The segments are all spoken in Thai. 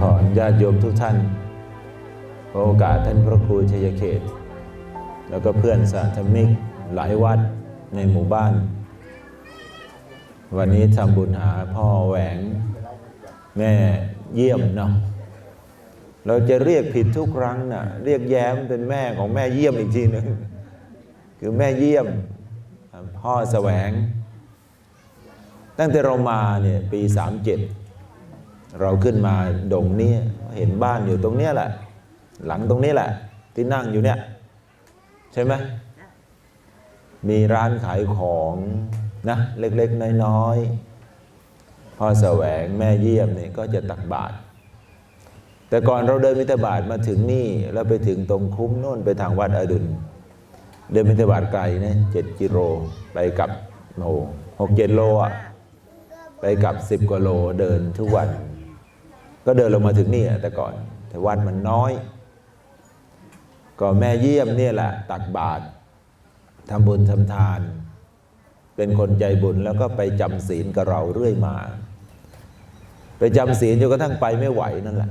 พรญาติโยมทุกท่านขอโอกาสท่านพระครูชัยเขต แล้วก็เพื่อนสาธมิกหลายวัดในหมู่บ้าน วันนี้ทำบุญหาพ่อแหวง แม่เยี่ยมเนาะเราจะเรียกผิดทุกครั้งนะ่ะเรียกแย้มเป็นแม่ของแม่เยี่ยมอีกทีหนึ่งคือแม่เยี่ยม พ่อแสวง ตั้งแต่เรามาเนี่ยปีสามเจ็ด เราขึ้นมาดงนี้เห็นบ้านอยู่ตรงเนี้ยแหละ หลังตรงนี้แหละ ที่นั่งอยู่เนี่ย ใช่ไหมมีร้านขายของนะเล็กๆ น้อยๆพ่อแสวงแม่เยี่ยมเนี่ยก็จะตักบาตรแต่ก่อนเราเดินมิถบาทมาถึงนี่แล้วไปถึงตรงคุ้มโน่นไปทางวัดอดุลเดินมิถบาทไกลนะเจ็ดกิโลไปกับโอ้หกเจ็ดโลอะไปกับสิบกว่าโลเดินทุกวัน ก็เดินลงมาถึงนี่อะแต่ก่อน แต่วัดมันน้อย ก็แม่เยี่ยมเนี่ยแหละ ตักบาตรทำบุญทำทาน เป็นคนใจบุญแล้วก็ไปจำศีลกับเราเรื่อยมา ไปจำศีลจนกระทั่งไปไม่ไหวนั่นแหละ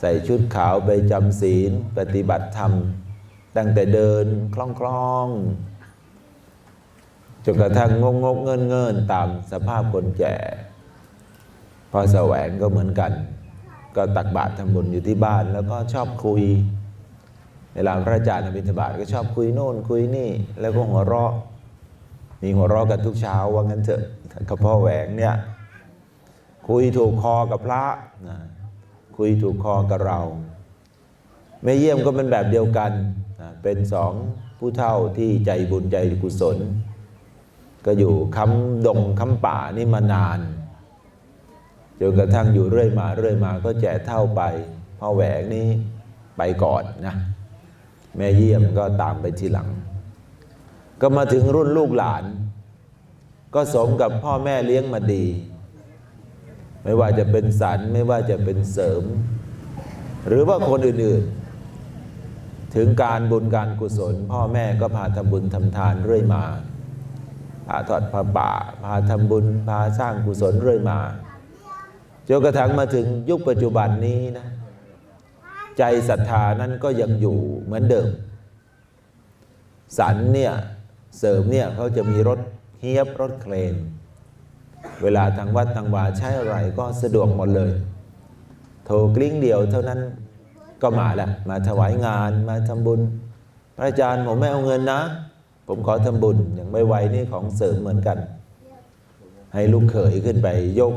ใส่ชุดขาวไปจำศีลปฏิบัติธรรม ตั้งแต่เดินคล่องๆจนกระทั่งงงงเงินเงินตามสภาพคนแก่ พอแสวงก็เหมือนกัน ก็ตักบาตรทำบุญอยู่ที่บ้านแล้วก็ชอบคุย เวลาพระอาจารย์บิณฑบาตก็ชอบคุยโน่นคุยนี่ แล้วก็หัวเราะ มีหัวเราะกันทุกเช้าว่างั้นเถอะกับพ่อแหวงเนี่ยคุยถูกคอกับพระนะคุยถูกคอกับเราแม่เยี่ยมก็เป็นแบบเดียวกันนะเป็นสองผู้เฒ่าที่ใจบุญใจกุศล ก็อยู่คำดงคำป่านี่มานาน จนกระทั่งอยู่เรื่อยมาเรื่อยมาก็แก่เท่าไปพ่อแหวงนี่ไปก่อนนะแม่เยี่ยมก็ตามไปทีหลัง ก็มาถึงรุ่นลูกหลาน ก็สมกับพ่อแม่เลี้ยงมาดี ไม่ว่าจะเป็นสันไม่ว่าจะเป็นเสริม หรือว่าคนอื่นๆ ถึงการบุญการกุศล พ่อแม่ก็พาทำบุญทำทานเรื่อยมาพาทอดพาป่าพาทำบุญพาสร้างกุศลเรื่อยมา จนกระทั่งมาถึงยุคปัจจุบันนี้นะ ใจศรัทธานั้นก็ยังอยู่เหมือนเดิม สันเนี่ยเสริมเนี่ยเขาจะมีรถเฮียบรถเครน เวลาทางวัดทางวาใช้อะไรก็สะดวกหมดเลย โทรกลิ้งเดียวเท่านั้นก็มาแล้วมาถวายงานมาทำบุญ พระอาจารย์ผมไม่เอาเงินนะ ผมขอทำบุญอย่างไม่ไวนี่ของเสริมเหมือนกัน ให้ลูกเขยขึ้นไปยก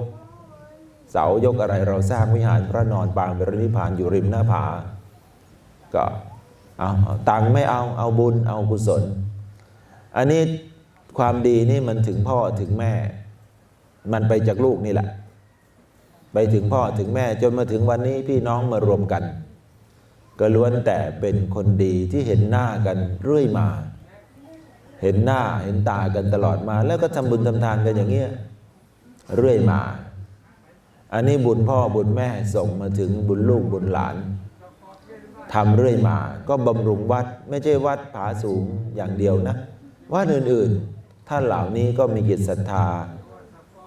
เสายกอะไรเราสร้างวิหารพระนอนปางบรินิพานอยู่ริมหน้าผา ก็เอาตังไม่เอาเอาบุญเอากุศล อันนี้ความดีนี่มันถึงพ่อถึงแม่ มันไปจากลูกนี่แหละ ไปถึงพ่อถึงแม่จนมาถึงวันนี้พี่น้องมารวมกัน ก็ล้วนแต่เป็นคนดีที่เห็นหน้ากันเรื่อยมา เห็นหน้าเห็นตากันตลอดมา แล้วก็ทำบุญทำทานกันอย่างเงี้ยเรื่อยมา อันนี้บุญพ่อบุญแม่ส่งมาถึงบุญลูกบุญหลานทำเรื่อยมา ก็บำรุงวัดไม่ใช่วัดผาสูงอย่างเดียวนะ วัดอื่นๆ ท่านเหล่านี้ก็มีจิตศรัทธา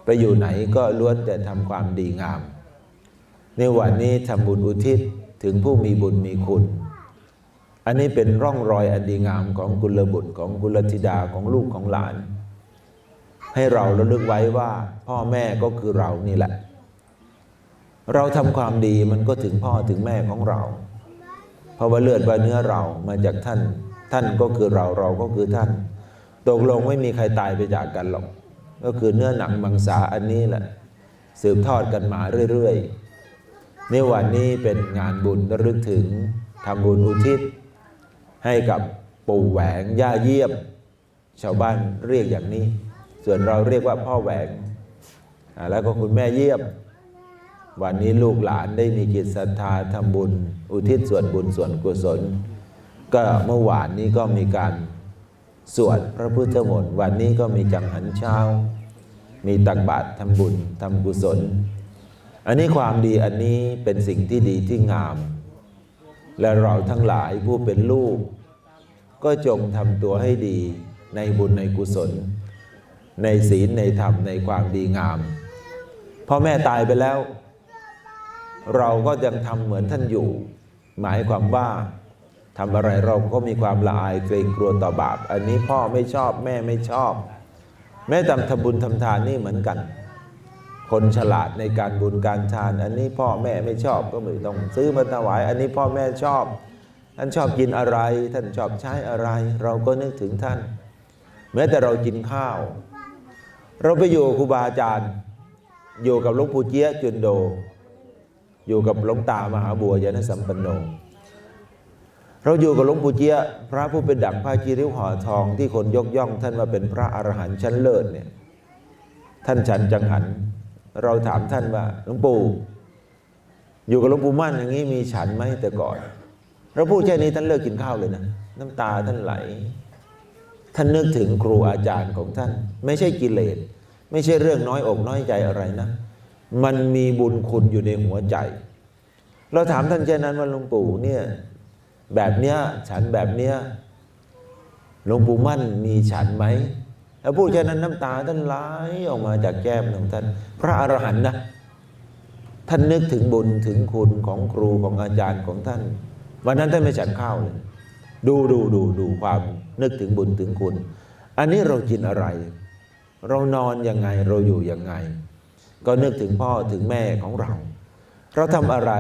ไปอยู่ไหนก็ล้วนแต่ทำความดีงาม ในวันนี้ทำบุญอุทิศถึงผู้มีบุญมีคุณ อันนี้เป็นร่องรอยอันดีงามของกุลบุตรของกุลธิดาของลูกของหลาน ให้เราระลึกไว้ว่าพ่อแม่ก็คือเรานี่แหละ เราทำความดีมันก็ถึงพ่อถึงแม่ของเรา เพราะว่าเลือดว่าเนื้อเรามาจากท่าน ท่านก็คือเราเราก็คือท่าน ตกลงไม่มีใครตายไปจากกันหรอก ก็คือเนื้อหนังมังสาอันนี้แหละ สืบทอดกันมาเรื่อยๆในวันนี้เป็นงานบุญระลึกถึงทำบุญอุทิศ ให้กับปู่แหวงย่าเยี่ยมชาวบ้านเรียกอย่างนี้ ส่วนเราเรียกว่าพ่อแหวงแล้วก็คุณแม่เยี่ยม วันนี้ลูกหลานได้มีจิตศรัทธาทำบุญ อุทิศส่วนบุญส่วนกุศล ก็เมื่อวานนี้ก็มีการสวดพระพุทธมนต์วันนี้ก็มีจังหันเช้า มีตักบาตรทำบุญทำกุศล อันนี้ความดีอันนี้เป็นสิ่งที่ดีที่งาม และเราทั้งหลายผู้เป็นลูก ก็จงทำตัวให้ดีในบุญในกุศล ในศีลในธรรมในความดีงามพ่อแม่ตายไปแล้ว เราก็ยังทำเหมือนท่านอยู่ หมายความว่าทำอะไรเราก็มีความละอายเกรงกลัวต่อบาป อันนี้พ่อไม่ชอบแม่ไม่ชอบ แม้ทำทบุญทำทานนี่เหมือนกัน คนฉลาดในการบุญการทาน อันนี้พ่อแม่ไม่ชอบก็ไม่ต้องซื้อมาถวาย อันนี้พ่อแม่ชอบ ท่านชอบกินอะไร ท่านชอบใช้อะไร เราก็นึกถึงท่าน แม้แต่เรากินข้าว เราไปอยู่ครูบาอาจารย์ อยู่กับหลวงปู่เจี๊ยจุนโด อยู่กับหลวงตามหาบัวยานสัมปันโน เราอยู่กับหลวงปู่เจี๊ยะพระผู้เป็นดั่งพระจีริ้วห่อทองที่คนยกย่อง ท่านว่าเป็นพระอรหันต์ชั้นเลิศเนี่ยท่านฉันจังหัน เราถามท่านว่าหลวงปู่อยู่กับหลวงปู่มั่นอย่างนี้มีฉันไหมแต่ก่อน เราพูดแค่นี้ท่านเลิกกินข้าวเลยนะน้ำตาท่านไหล ท่านนึกถึงครูอาจารย์ของท่าน ไม่ใช่กิเลสไม่ใช่เรื่องน้อยอกน้อยใจอะไรนะ มันมีบุญคุณอยู่ในหัวใจ เราถามท่านแค่นั้นว่าหลวงปู่เนี่ยแบบเนี้ยฉันแบบเนี้ยหลวงปู่มั่นมีฉันไหมแล้วพูดแค่นั้นน้ำตาท่านไหลออกมาจากแก้มของท่าน พระอรหันต์นะท่านนึกถึงบุญถึงคุณของครูของอาจารย์ของท่าน วันนั้นท่านไม่ฉันข้าวเลยดูดูดูดูความนึกถึงบุญถึงคุณ อันนี้เรากินอะไร เรานอนยังไงเราอยู่ยังไง ก็นึกถึงพ่อถึงแม่ของเรา เราทำอะไร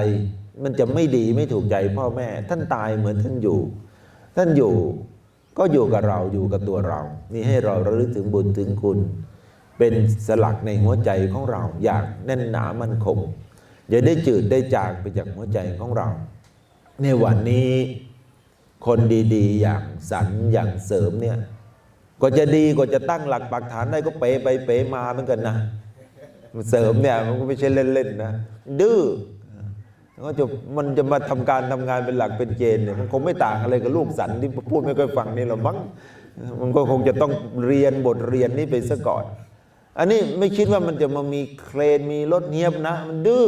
มันจะไม่ดีไม่ถูกใจพ่อแม่ ท่านตายเหมือนท่านอยู่ ท่านอยู่ก็อยู่กับเราอยู่กับตัวเรา นี่ให้เราระลึกถึงบุญถึงคุณ เป็นสลักในหัวใจของเราอย่างแน่นหนามั่นคงอย่าได้จืดได้จางไปจากหัวใจของเรา ในวันนี้คนดีๆ อย่างสันอย่างเสริมเนี่ยก็จะดีก็จะตั้งหลักปักฐานได้ก็เป๋ไปเป๋มาเหมือนกันนะ เสริมเนี่ยมันก็ไม่ใช่เล่นๆนะดื้อก็จะมันจะมาทำการทำงานเป็นหลักเป็นเกณฑ์เนี่ยมันคงไม่ต่างอะไรกับลูกสันที่พูดไม่ค่อยฟังนี่หรอกมั้งมันก็คงจะต้องเรียนบทเรียนนี้ไปซะก่อน อันนี้ไม่คิดว่ามันจะมามีเครนมีรถเงียบนะ มันดื้อ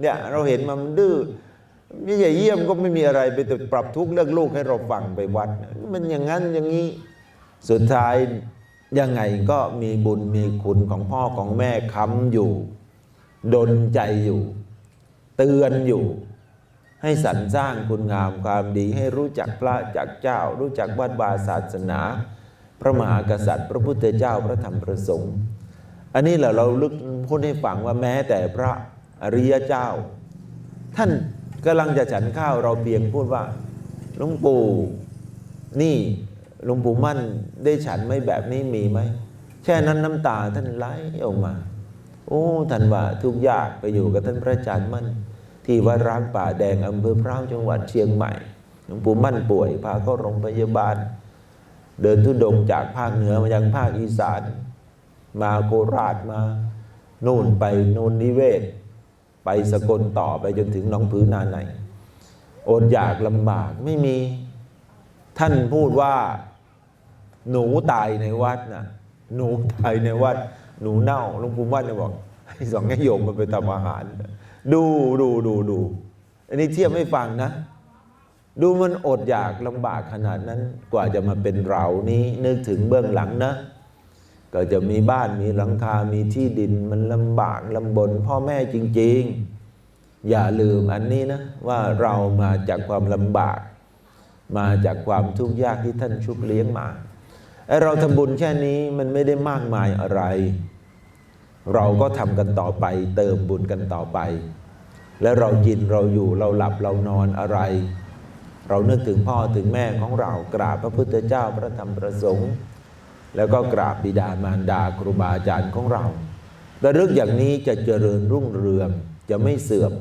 เนี่ยเราเห็นมันมันดื้อไม่ใช่เยี่ยมก็ไม่มีอะไรไปแต่ปรับทุกเรื่องลูกให้เราฟังไปวัด มันอย่างนั้นอย่างนี้สุดท้าย ยังไงก็มีบุญมีคุณของพ่อของแม่ค้ำอยู่ ดนใจอยู่ เตือนอยู่ ให้สรรสร้างคุณงามความดี ให้รู้จักพระจักเจ้า รู้จักวัดวาศาสนา พระมหากษัตริย์ พระพุทธเจ้าพระธรรมพระสงฆ์อันนี้แหละเราลึกพูดให้ฟังว่าแม้แต่พระอริยเจ้า ท่านกำลังจะฉันข้าวเราเพียงพูดว่าหลวงปู่นี่ หลวงปู่มั่นได้ฉันไม่แบบนี้มีไหมแค่นั้นน้ำตาท่านไหลออกมา โอ้ท่านว่าทุกยากไปอยู่กับท่านพระอาจารย์มั่น ที่วัดร้างป่าแดงอำเภอพร้าวจังหวัดเชียงใหม่หลวงปู่มั่นป่วยพาเข้าโรงพยาบาล เดินทุดงจากภาคเหนือมายังภาคอีสาน มาโคราชมานู่นไปนู่นนิเวศ ไปสกลต่อไปจนถึงหนองผือนาในอดอยากลำบากไม่มี ท่านพูดว่า หนูตายในวัดนะหนูตายในวัด หนูเน่าหลวงปู่มั่นเนี่ยบอกให้สองแง่โยมมันไปทำอาหาร ดูดูดูดูอันนี้เทียบไม่ฟังนะ ดูมันอดอยากลำบากขนาดนั้น กว่าจะมาเป็นเรานี้นึกถึงเบื้องหลังนะ ก็จะมีบ้านมีหลังคา มีที่ดินมันลำบากลำบน พ่อแม่จริง ๆ อย่าลืมอันนี้นะ ว่าเรามาจากความลำบาก มาจากความทุกข์ยากที่ท่านชุบเลี้ยงมา เราทำบุญแค่นี้มันไม่ได้มากมายอะไร เราก็ทำกันต่อไป เติมบุญกันต่อไป และเรากินเราอยู่เราหลับเรานอนอะไร เรานึกถึงพ่อถึงแม่ของเรากราบพระพุทธเจ้าพระธรรมพระสงฆ์แล้วก็กราบบิดามารดาครูบาอาจารย์ของเราระลึกอย่างนี้จะเจริญรุ่งเรืองจะไม่เสื่อม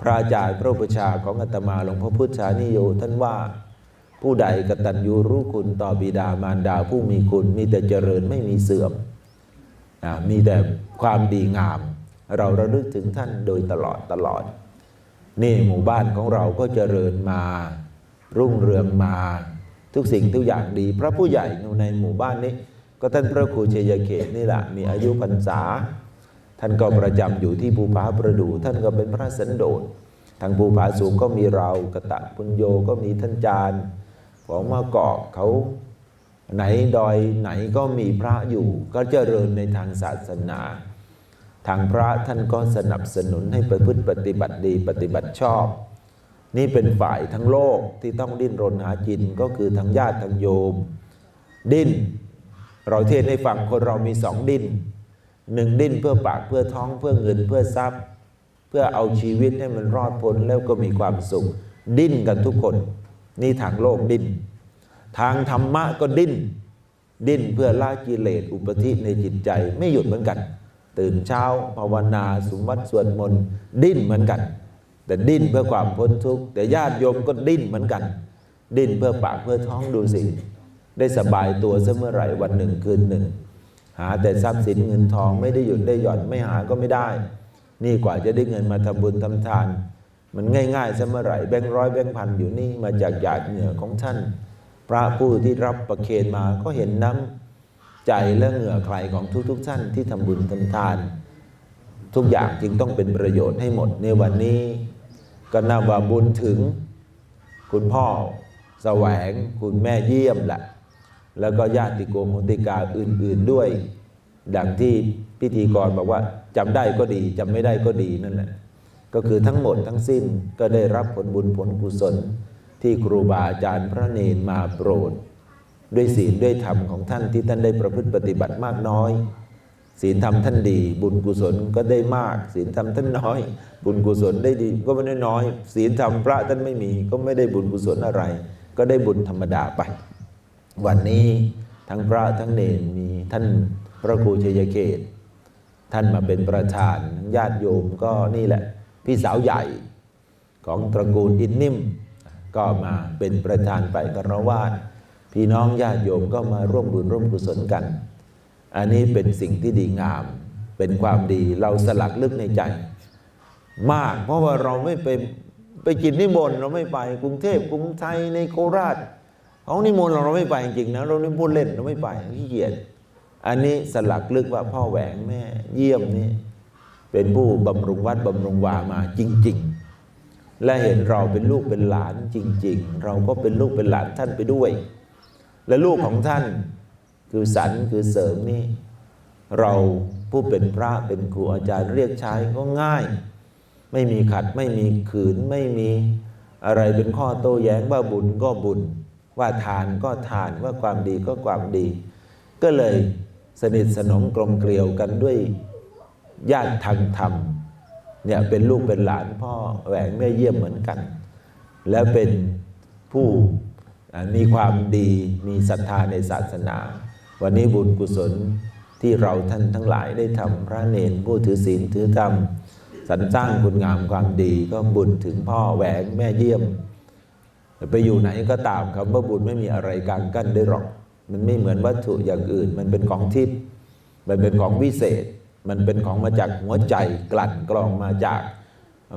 พระอาจารย์พระอุปชาของอาตมาหลวงพ่อพุทธานิโยท่านว่า ผู้ใดกตัญญูรู้คุณต่อบิดามารดาผู้มีคุณ มีแต่เจริญไม่มีเสื่อมมีแต่ความดีงาม เราระลึกถึงท่านโดยตลอดตลอด นี่หมู่บ้านของเราก็เจริญมา รุ่งเรืองมา ทุกสิ่งทุกอย่างดี พระผู้ใหญ่ในหมู่บ้านนี้ ก็ท่านพระครูเชยเขตนี่แหละมีอายุพรรษา ท่านก็ประจำอยู่ที่ภูผาประดู่ท่านก็เป็นพระสันโดษทางภูผาสูงก็มีเรากตะพุญโยก็มีท่านจารย์ ของมะกอกเขาไหนดอยไหนก็มีพระอยู่ ก็เจริญในทางศาสนา ทางพระท่านก็สนับสนุนให้ประพฤติปฏิบัติดีปฏิบัติชอบ นี่เป็นฝ่ายทั้งโลกที่ต้องดิ้นรนหากินก็คือทั้งญาติทั้งโยม ดิ้น เราเทศน์ให้ฟังคนเรามีสองดิ้นหนึ่งดิ้นเพื่อปากเพื่อท้องเพื่อเงินเพื่อทรัพย์ เพื่อเอาชีวิตให้มันรอดพ้นแล้วก็มีความสุข ดิ้นกันทุกคน นี่ทางโลกดิ้น ทางธรรมะก็ดิ้น ดิ้นเพื่อละกิเลสอุปธิในจิตใจไม่หยุดเหมือนกัน ตื่นเช้าภาวนาสุวัตสวดมนต์ดิ้นเหมือนกัน แต่ดิ้นเพื่อความพ้นทุกข์แต่ญาติโยมก็ดิ้นเหมือนกัน ดิ้นเพื่อปากเพื่อท้องดูสิ ได้สบายตัวเสเมื่อไหร่วันหนึ่งคืนหนึ่ง หาแต่ทรัพย์สินเงินทองไม่ได้หยุดได้หย่อนไม่หาก็ไม่ได้ นี่กว่าจะได้เงินมาทำบุญทำทาน มันง่ายๆเสเมื่อไหร่แบงค์ร้อยแบงค์พันอยู่นี่มาจากหยาดเหงื่อของท่าน พระผู้ที่รับประเคนมาก็เห็นน้ำใจและเหงื่อใครของทุกๆท่านที่ทำบุญทำทาน ทุกอย่างจึงต้องเป็นประโยชน์ให้หมดในวันนี้ ก็นับว่าบุญถึง คุณพ่อแสวงคุณแม่เยี่ยมแหละแล้วก็ญาติโกโหติกาอื่น ๆด้วย ดังที่พิธีกรบอกว่าจำได้ก็ดีจำไม่ได้ก็ดีนั่นแหละ ก็คือทั้งหมดทั้งสิ้นก็ได้รับผลบุญผลกุศล ที่ครูบาอาจารย์พระเนนมาโปรด ด้วยศีลด้วยธรรมของท่านที่ท่านได้ประพฤติปฏิบัติมากน้อย ศีลธรรมท่านดี บุญกุศลก็ได้มาก ศีลธรรมท่านน้อย บุญกุศลได้ดีก็ไม่ได้น้อย ศีลธรรมพระท่านไม่มีก็ไม่ได้บุญกุศลอะไร ก็ได้บุญธรรมดาไป วันนี้ทั้งพระทั้งเนนมีท่านพระครูชัยเขตท่านมาเป็นประธานทั้งญาติโยมก็นี่แหละ พี่สาวใหญ่ของตระกูลอินนิ่ม ก็มาเป็นประธานไปกรวาสพี่น้องญาติโยมก็มาร่วมบุญร่วมกุศลกัน อันนี้เป็นสิ่งที่ดีงาม เป็นความดีเราสลักลึกในใจ มาก เพราะว่าเราไม่ไปไปกินนิมนต์เราไม่ไปกรุงเทพกรุงไทยในโคราชของนิมนต์เราเราไม่ไปจริงๆนะเราไม่พูดเล่นเราไม่ไปขี้เกียจอันนี้สลักลึกว่าพ่อแหวงแม่เยี่ยมนี่ เป็นผู้บำรุงวัดบำรุงวามาจริง ๆ และเห็นเราเป็นลูกเป็นหลานจริง ๆ เราก็เป็นลูกเป็นหลานท่านไปด้วย และลูกของท่านคือสันคือเสริมนี่เราผู้เป็นพระเป็นครูอาจารย์เรียกใช้ก็ง่าย ไม่มีขัดไม่มีขืนไม่มีอะไรเป็นข้อโต้แย้งว่าบุญก็บุญ ว่าทานก็ทานว่าความดีก็ความดี ก็เลยสนิทสนมกลมเกลียวกันด้วย ญาติทางธรรมเนี่ยเป็นลูกเป็นหลานพ่อแหวงแม่เยี่ยมเหมือนกัน แล้วเป็นผู้มีความดีมีศรัทธาในศาสนา วันนี้บุญกุศลที่เราท่านทั้งหลายได้ทำพระเนนผู้ถือศีลถือธรรมสรรสร้างคุณงามความดีก็บุญถึงพ่อแหวงแม่เยี่ยม ไปอยู่ไหนก็ตามคำว่าบุญไม่มีอะไรกางกั้นได้หรอก มันไม่เหมือนวัตถุอย่างอื่น มันเป็นของทิพย์มันเป็นของวิเศษ มันเป็นของมาจากหัวใจกลั่นกรองมาจาก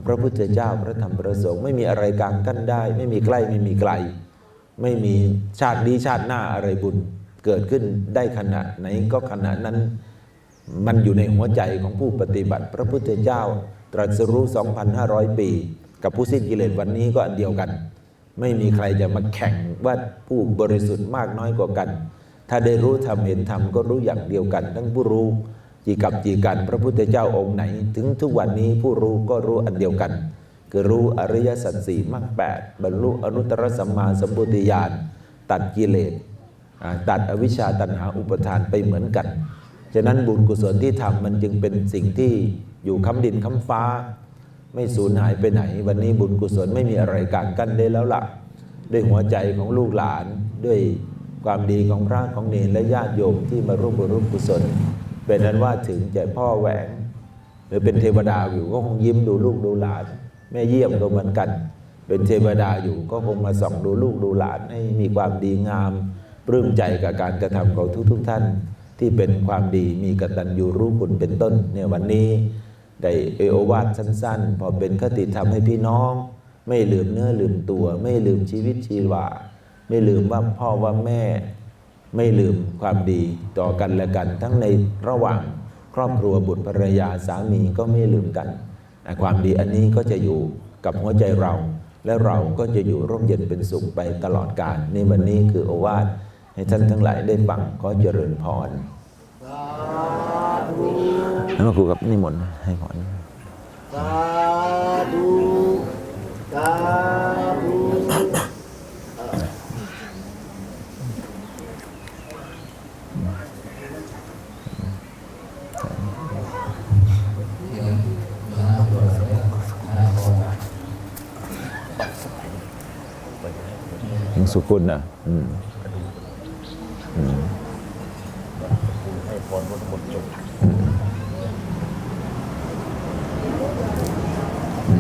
พระพุทธเจ้าพระธรรมพระสงฆ์ไม่มีอะไรกลางกั้นได้ ไม่มีใกล้ไม่มีไกล ไม่มีชาตินี้ชาติหน้าอะไรบุญเกิดขึ้นได้ขณะไหนก็ขณะนั้นมันอยู่ในหัวใจของผู้ปฏิบัติ พระพุทธเจ้าตรัสรู้ 2,500 ปี กับผู้สิ้นกิเลสวันนี้ก็อันเดียวกัน ไม่มีใครจะมาแข่งว่าผู้บริสุทธิ์มากน้อยกว่ากัน ถ้าได้รู้ธรรมเห็นธรรมก็รู้อย่างเดียวกัน ทั้งผู้รู้ จีกับจีกันพระพุทธเจ้าองค์ไหน ถึงทุกวันนี้ผู้รู้ก็รู้อันเดียวกัน คือรู้อริยสัจสี่มรรคแปดบรรลุอนุตตรสัมมาสัมพุทธญาณตัดกิเลสอ่าตัดอวิชชาตัณหาอุปทานไปเหมือนกันฉะนั้นบุญกุศลที่ทำมันจึงเป็นสิ่งที่อยู่ค้ำดินค้ำฟ้า ไม่สูญหายไปไหน วันนี้บุญกุศลไม่มีอะไรกลางกั้นได้แล้วล่ะ ด้วยหัวใจของลูกหลานด้วยความดีของพระของเนรและญาติโยมที่มาร่วมบุญร่วมกุศล เป็นนั้นว่าถึงแก่พ่อแหวง หรือเป็นเทวดาอยู่ก็คงยิ้มดูลูกดูหลาน แม่เยี่ยมก็เหมือนกัน เป็นเทวดาอยู่ก็คงมาส่องดูลูกดูหลานให้มีความดีงามปลื้มใจกับการกระทำของทุกๆทท่าน ที่เป็นความดีมีกตัญญูรู้คุณเป็นต้นเนี่ยวันนี้ได้เอโอวาทสั้น ๆ พอเป็นคติธรรมให้พี่น้อง ไม่ลืมเนื้อลืมตัว ไม่ลืมชีวิตชีวา ไม่ลืมว่าพ่อว่าแม่ ไม่ลืมความดีต่อกันและกัน ทั้งในระหว่างครอบครัวบุตรภรรยาสามีก็ไม่ลืมกันแต่ความดีอันนี้ก็จะอยู่กับหัวใจเรา และเราก็จะอยู่ร่มเย็นเป็นสุขไปตลอดกาลในวันนี้คือโอวาทให้ท่านทั้งหลายได้ฟังขอเจริญพรสาธุแล้วมาครูกับนิมนต์ให้พร สุกุลนะอืมให้พรหมดหมดจบ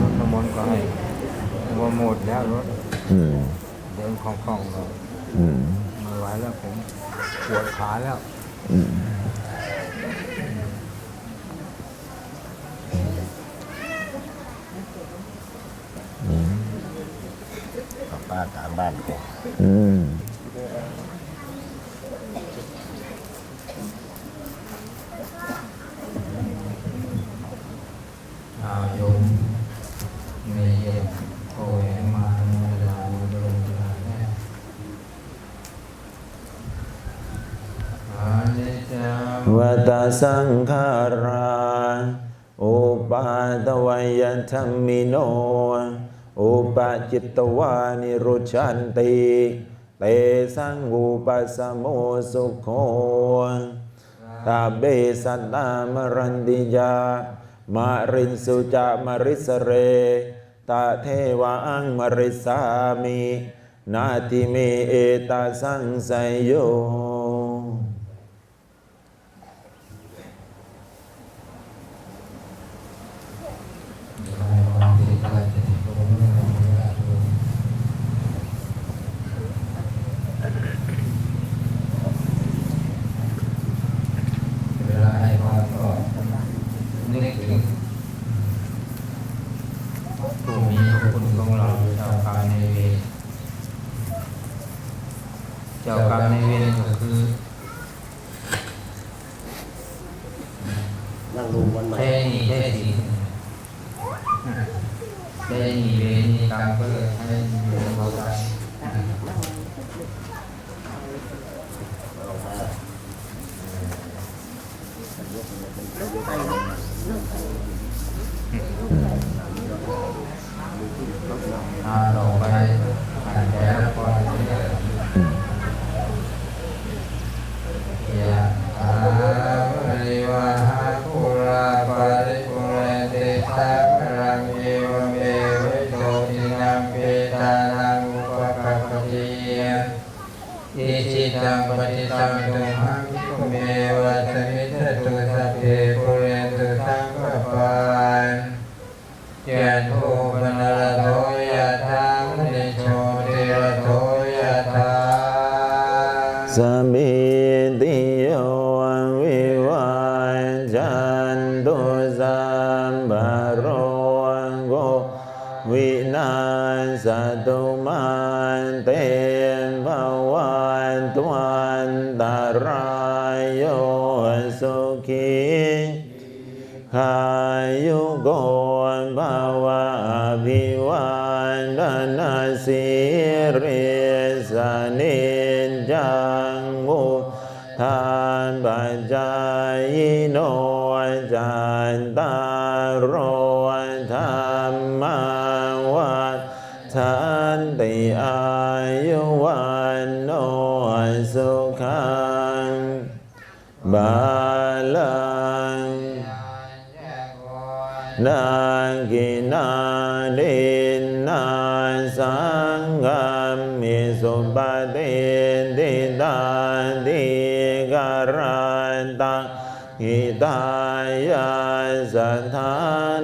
รถน้ำมนต์ก็ให้ว่าหมดแล้วรถอืมเดินคล่องๆก็อืม ไม่ไหวแล้วผมปวดขาแล้ว อืม กลับบ้านตามบ้านก่อนอืมอายมเมเยโอเอมาโนดาโมโดนดาแน่อานิจจังวัตสังขารา อุปาตวยธรรมิโน อุปจิตตวานิรุชันติเตสังอุปสมโมสุโขตาเบสัตตามรันติยามารินสุจามริสเรตาเทวังมริสามินาทิเมเอตาสังไสยโย เวลาให้พรก็นึกถึง ผู้มีคุณของเราเจ้ากรรมในเวรเจ้ากรรมในเวรก็คือ ริสนิจังมุทา หิตายาสัทธา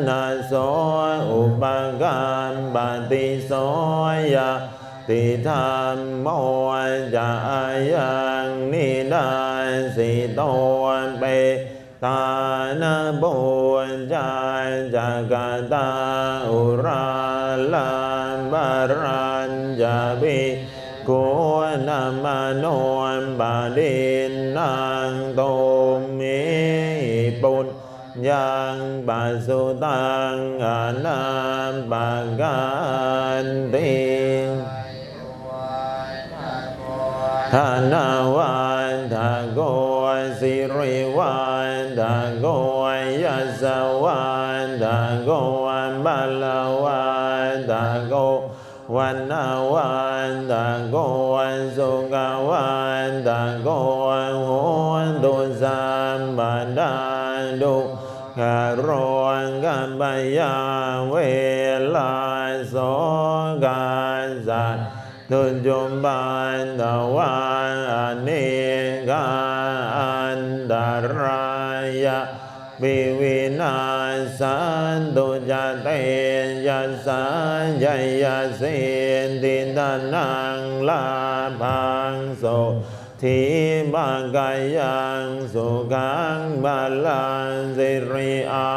นาโสอุปกรรปฏิโสยะติธรรมโมจะยังนิดาสิโตเปตานาบุญจายจากตาอุราลานบารัญจาบิโกนามโนบาดินนา ยังบาสุตังอานาปากันติธนาวันทาโกสิริวันทะโกยัสวันตะโกบาลาวันตะโกวันนาวันตะโกสุขวันตะโก ยาเวลาโสกันสัตตุจุมปันตวันอเนกาอันตรายะปิวินาสันตุจเตยัสสัญญยสินติตานังลาพังโส ทีบังกายังสุขังบาลังสิริอา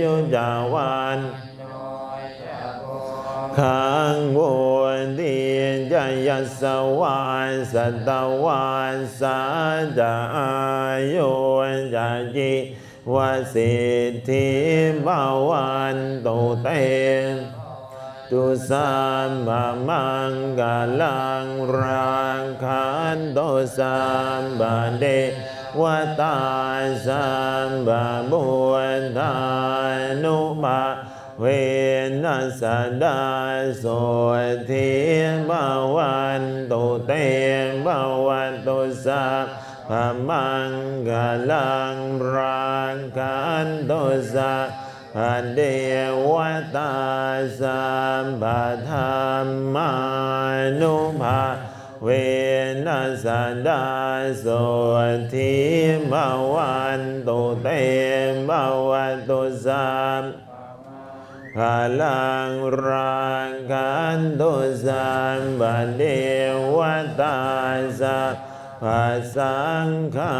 ยุจาวันขังวนติจยสวานสัตวานสัจอายุจจิวสิทธิภาวันตุเต ตุสัมมามังกาลังรังขันโตสัมบันเดวตาสัมบาบุญทานุมาเวนัสดาโสทิบาวันตุเตบาวันตุสัพพมังกาลังรังกันตุสัพ พเดวตาสัมปธรรมานุภาเวนัสดาโสทิบาวันตุเตบาวันตุสัพพลังรังกันตุสัมบันเดวตาสัพพสังฆา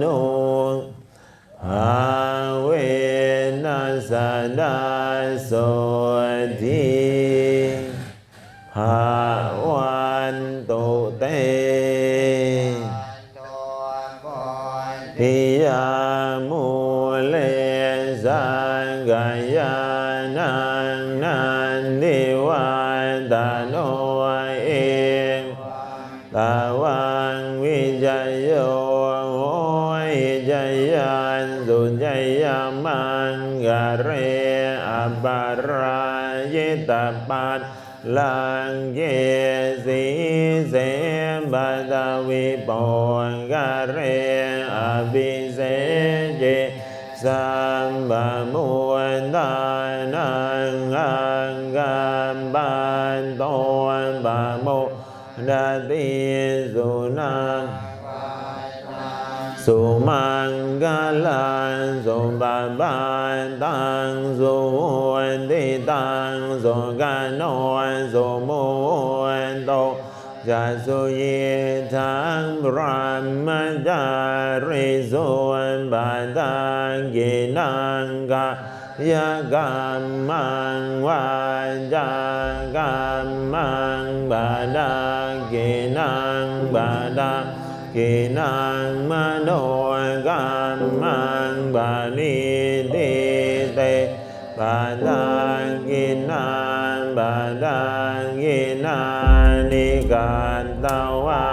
นุภา สดาโส ยันสุจยามังกะเรอัปปารายตาปัตลังเยสีเสมปัตวิปองกะเรอภิเสเจสัมบมวนตานังอังกัมปันโตปะโมดาติสุนัง สุมังกาลังสุปปาตังสุวันติตังสุกาโนสุมุวันโตจะสุยทังพระมจาริสุวันบาตังกินังกายกรรมังวาจากรรมังบาดากินังบาดา กินังมโนกัรมังบาลีติเตบานังกินังบาลังกินานิกันตวา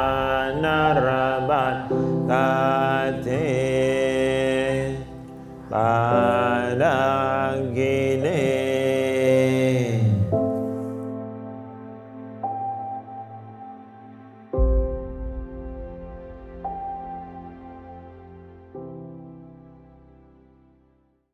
นารบัตตาเทปา